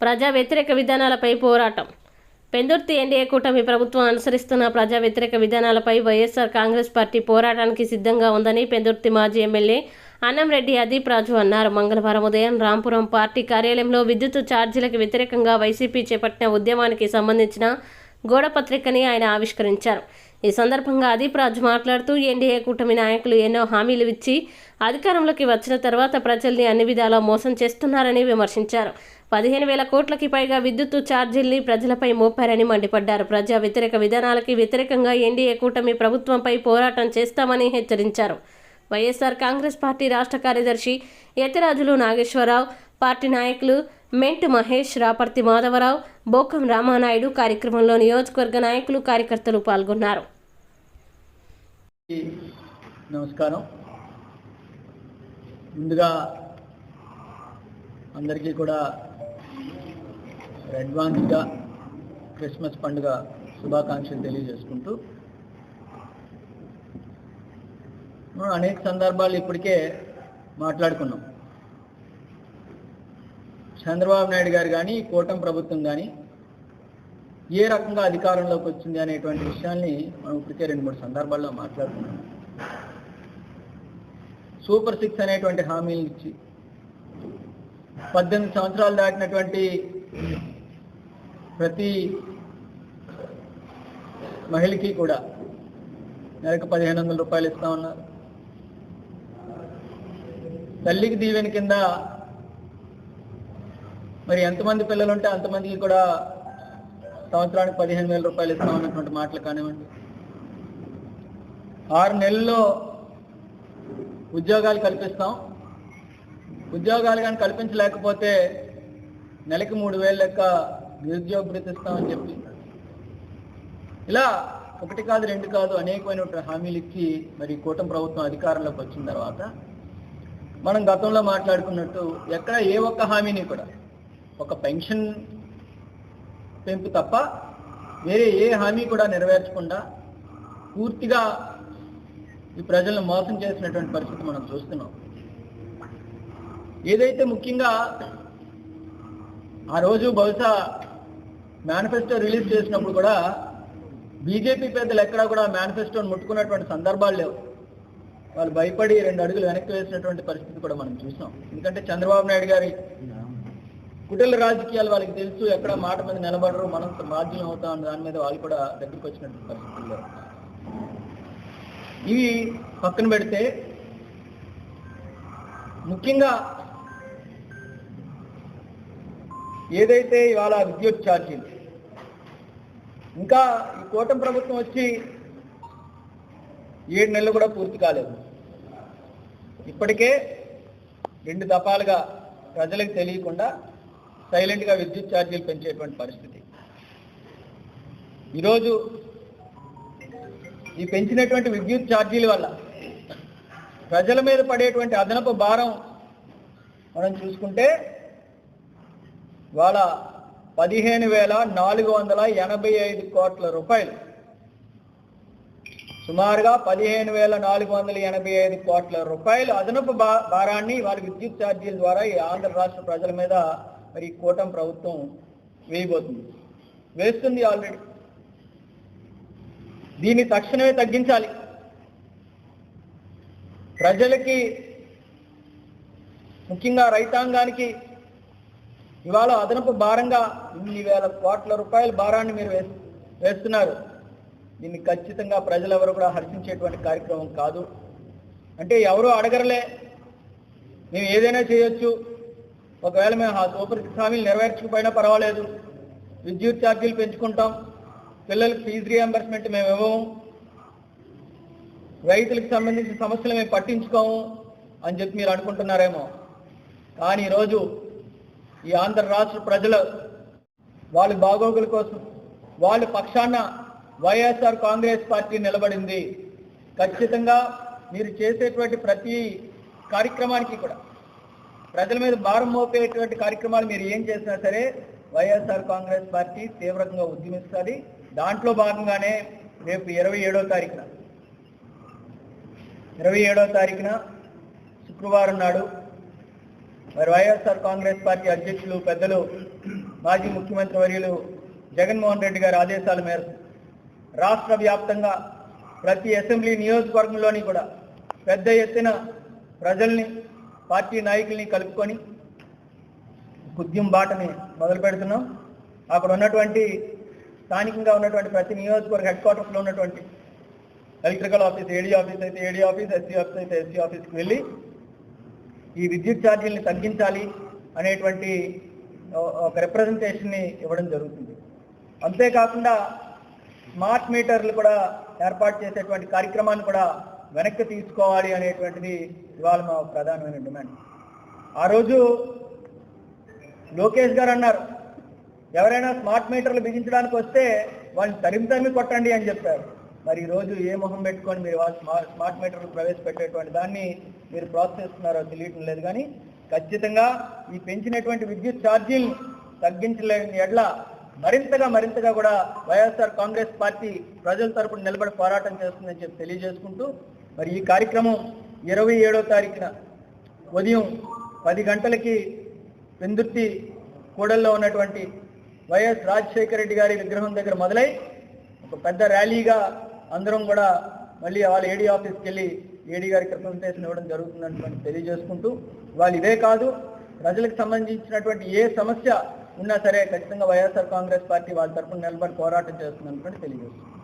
ప్రజా వ్యతిరేక విధానాలపై పోరాటం. పెందుర్తి ఎన్డీఏ కూటమి ప్రభుత్వం అనుసరిస్తున్న ప్రజా వ్యతిరేక విధానాలపై వైఎస్ఆర్ కాంగ్రెస్ పార్టీ పోరాటానికి సిద్ధంగా ఉందని పెందుర్తి మాజీ ఎమ్మెల్యే అన్నంరెడ్డి అదీప్ రాజు అన్నారు. మంగళవారం ఉదయం రాంపురం పార్టీ కార్యాలయంలో విద్యుత్ ఛార్జీలకు వ్యతిరేకంగా వైసీపీ చేపట్టిన ఉద్యమానికి సంబంధించిన గోడపత్రికని ఆయన ఆవిష్కరించారు. ఈ సందర్భంగా అదీప్ రాజు మాట్లాడుతూ ఎన్డీఏ కూటమి నాయకులు ఎన్నో హామీలు ఇచ్చి అధికారంలోకి వచ్చిన తర్వాత ప్రజల్ని అన్ని విధాలా మోసం చేస్తున్నారని విమర్శించారు. పదిహేను వేల కోట్లకి పైగా విద్యుత్ ఛార్జీల్ని ప్రజలపై మోపారని మండిపడ్డారు. ప్రజా వ్యతిరేక విధానాలకి వ్యతిరేకంగా ఎన్డీఏ కూటమి ప్రభుత్వంపై పోరాటం చేస్తామని హెచ్చరించారు. వైఎస్ఆర్ కాంగ్రెస్ పార్టీ రాష్ట్ర కార్యదర్శి యతిరాజులు నాగేశ్వరరావు పార్టీ నాయకులు మెంటు మహేష్ రాపర్తి మాధవరావు బోకం రామానాయుడు కార్యక్రమంలో నియోజకవర్గ నాయకులు కార్యకర్తలు పాల్గొన్నారు. నమస్కారం. ముందుగా అందరికీ కూడా అడ్వాన్స్గా క్రిస్మస్ పండుగ శుభాకాంక్షలు తెలియజేసుకుంటూ మనం అనేక సందర్భాలు ఇప్పటికే మాట్లాడుకున్నాం. చంద్రబాబు నాయుడు గారు కానీ కూటమి ప్రభుత్వం కానీ ఏ రకంగా అధికారంలోకి వచ్చింది అనేటువంటి విషయాల్ని మనం ఇప్పటికే రెండు మూడు సందర్భాల్లో మాట్లాడుకున్నాం. సూపర్ సిక్స్ అనేటువంటి హామీలు ఇచ్చి పద్దెనిమిది సంవత్సరాలు దాటినటువంటి ప్రతి మహిళకి కూడా నెలకు పదిహేను వందల రూపాయలు ఇస్తా ఉన్నారు. తల్లికి దీవెన కింద మరి ఎంతమంది పిల్లలు ఉంటే అంతమందికి కూడా సంవత్సరానికి పదిహేను వేల రూపాయలు ఇస్తాం ఉన్నటువంటి మాటలు కానివ్వండి. ఆరు నెలల్లో ఉద్యోగాలు కల్పిస్తాం. ఉద్యోగాలు కానీ కల్పించలేకపోతే నెలకి మూడు వేలు లెక్క నిరుద్యోగ భృతి ఇస్తామని చెప్పి. ఇలా ఒకటి కాదు రెండు కాదు అనేకమైన హామీలు ఇచ్చి మరి కూటమి ప్రభుత్వం అధికారంలోకి వచ్చిన తర్వాత మనం గతంలో మాట్లాడుకున్నట్టు ఎక్కడ ఏ ఒక్క హామీని కూడా ఒక పెన్షన్ పెంపు తప్ప వేరే ఏ హామీ కూడా నెరవేర్చకుండా పూర్తిగా ఈ ప్రజలను మోసం చేసినటువంటి పరిస్థితి మనం చూస్తున్నాం. ఏదైతే ముఖ్యంగా ఆ రోజు బహుశా మేనిఫెస్టో రిలీజ్ చేసినప్పుడు కూడా బీజేపీ పెద్దలు ఎక్కడా కూడా మేనిఫెస్టోని ముట్టుకున్నటువంటి సందర్భాలు లేవు. వాళ్ళు భయపడి రెండు అడుగులు వెనక్కి వేసినటువంటి పరిస్థితి కూడా మనం చూసాం. ఎందుకంటే చంద్రబాబు నాయుడు గారి కుటిల రాజకీయాలు వాళ్ళకి తెలుసు ఎక్కడ మాట మీద నిలబడరు మనం బాధ్యం అవుతాం దాని మీద వాళ్ళు కూడా దగ్గరికి వచ్చినటువంటి పరిస్థితులు ఇవి పక్కన పెడితే ముఖ్యంగా ఏదైతే ఇవాళ విద్యుత్ ఛార్జీలు ఇంకా ఈ కూటమి ప్రభుత్వం వచ్చి ఏడు నెలలు కూడా పూర్తి కాలేదు. ఇప్పటికే రెండు దఫాలుగా ప్రజలకు తెలియకుండా సైలెంట్గా విద్యుత్ ఛార్జీలు పెంచేటువంటి పరిస్థితి. ఈరోజు ఈ పెంచినటువంటి విద్యుత్ ఛార్జీల వల్ల ప్రజల మీద పడేటువంటి అదనపు భారం మనం చూసుకుంటే వాళ్ళ పదిహేను వేల నాలుగు వందల ఎనభై ఐదు కోట్ల రూపాయలు. సుమారుగా పదిహేను వేల నాలుగు వందల ఎనభై ఐదు కోట్ల రూపాయలు అదనపు భా- భారాన్ని వాళ్ళ విద్యుత్ ఛార్జీల ద్వారా ఈ ఆంధ్ర రాష్ట్ర ప్రజల మీద మరి ఈ కూటమి ప్రభుత్వం వేయబోతుంది. వేస్తుంది ఆల్రెడీ. దీన్ని తక్షణమే తగ్గించాలి. ప్రజలకి ముఖ్యంగా రైతాంగానికి ఇవాళ అదనపు భారంగా ఇన్ని వేల కోట్ల రూపాయల భారాన్ని మీరు వేస్తున్నారు. దీన్ని ఖచ్చితంగా ప్రజలెవరు కూడా హర్షించేటువంటి కార్యక్రమం కాదు. అంటే ఎవరూ అడగరలే. మేము ఏదైనా చేయొచ్చు. ఒకవేళ మేము ఆ సూపర్ హామీలు నెరవేర్చకపోయినా పర్వాలేదు. విద్యుత్ ఛార్జీలు పెంచుకుంటాం. పిల్లలకు ఫీజు రియంబర్స్మెంట్ మేము ఇవ్వము. రైతులకు సంబంధించిన సమస్యలు మేము పట్టించుకోము అని చెప్పి మీరు అనుకుంటున్నారేమో. కానీ ఈరోజు ఈ ఆంధ్ర రాష్ట్ర ప్రజలు వాళ్ళ బాగోగుల కోసం వాళ్ళ పక్షాన వైఎస్ఆర్ కాంగ్రెస్ పార్టీ నిలబడింది. ఖచ్చితంగా మీరు చేసేటువంటి ప్రతి కార్యక్రమానికి కూడా ప్రజల మీద భారం మోపేటువంటి కార్యక్రమాలు మీరు ఏం చేసినా సరే వైఎస్ఆర్ కాంగ్రెస్ పార్టీ తీవ్రంగా ఉద్యమిస్తుంది. దాంట్లో భాగంగానే రేపు ఇరవై ఏడో తారీఖున ఇరవై ఏడో తారీఖున శుక్రవారం నాడు మరి వైఎస్ఆర్ కాంగ్రెస్ పార్టీ అధ్యక్షులు పెద్దలు మాజీ ముఖ్యమంత్రి వర్యులు జగన్మోహన్ రెడ్డి గారి ఆదేశాల మేరకు రాష్ట్ర వ్యాప్తంగా ప్రతి అసెంబ్లీ నియోజకవర్గంలోని కూడా పెద్ద ఎత్తున ప్రజల్ని పార్టీ నాయకుల్ని కలుపుకొని ఉద్యమ బాటని మొదలు పెడుతున్నాం. అక్కడ ఉన్నటువంటి స్థానికంగా ఉన్నటువంటి ప్రతి నియోజకవర్గ హెడ్ క్వార్టర్స్లో ఉన్నటువంటి ఎలక్ట్రికల్ ఆఫీస్ ఏడీ ఆఫీస్ అయితే ఏడీ ఆఫీస్ ఎస్సీ ఆఫీస్ అయితే ఎస్సీ ఆఫీస్కి వెళ్ళి ఈ విద్యుత్ ఛార్జీలను తగ్గించాలి అనేటువంటి ఒక రిప్రజెంటేషన్ని ఇవ్వడం జరుగుతుంది. అంతేకాకుండా స్మార్ట్ మీటర్లు కూడా ఏర్పాటు చేసేటువంటి కార్యక్రమాన్ని కూడా వెనక్కి తీసుకోవాలి అనేటువంటిది ఇవాళ మా ప్రధానమైన డిమాండ్. ఆ రోజు లోకేష్ గారు అన్నారు ఎవరైనా స్మార్ట్ మీటర్లు బిగించడానికి వస్తే వాళ్ళని తరిమి తరిమి కొట్టండి అని చెప్పారు. మరి రోజు ఏ మొహం పెట్టుకొని మీరు స్మార్ట్ స్మార్ట్ మీటర్లు ప్రవేశపెట్టేటువంటి దాన్ని మీరు ప్రోత్సహిస్తున్నారో తెలియటం లేదు కానీ ఖచ్చితంగా ఈ పెంచినటువంటి విద్యుత్ ఛార్జీలను తగ్గించలేని ఎడ్ల మరింతగా మరింతగా కూడా వైఎస్ఆర్ కాంగ్రెస్ పార్టీ ప్రజల తరపున నిలబడి పోరాటం చేస్తుందని చెప్పి తెలియజేసుకుంటూ మరి ఈ కార్యక్రమం ఇరవై ఏడో తారీఖున ఉదయం పది గంటలకి పెందుర్తి కూడల్లో ఉన్నటువంటి వైఎస్ రాజశేఖర రెడ్డి గారి విగ్రహం దగ్గర మొదలై ఒక పెద్ద ర్యాలీగా అందరం కూడా మళ్ళీ వాళ్ళ ఏడీ ఆఫీస్కి వెళ్ళి ఏడీ గారికి రిప్రజెంటేషన్ ఇవ్వడం జరుగుతుందని తెలియజేసుకుంటూ వాళ్ళు ఇదే కాదు ప్రజలకు సంబంధించినటువంటి ఏ సమస్య ఉన్నా సరే ఖచ్చితంగా వైఎస్ఆర్ కాంగ్రెస్ పార్టీ వాళ్ళ తరఫున నిలబడి పోరాటం చేస్తుందని తెలియజేస్తుంది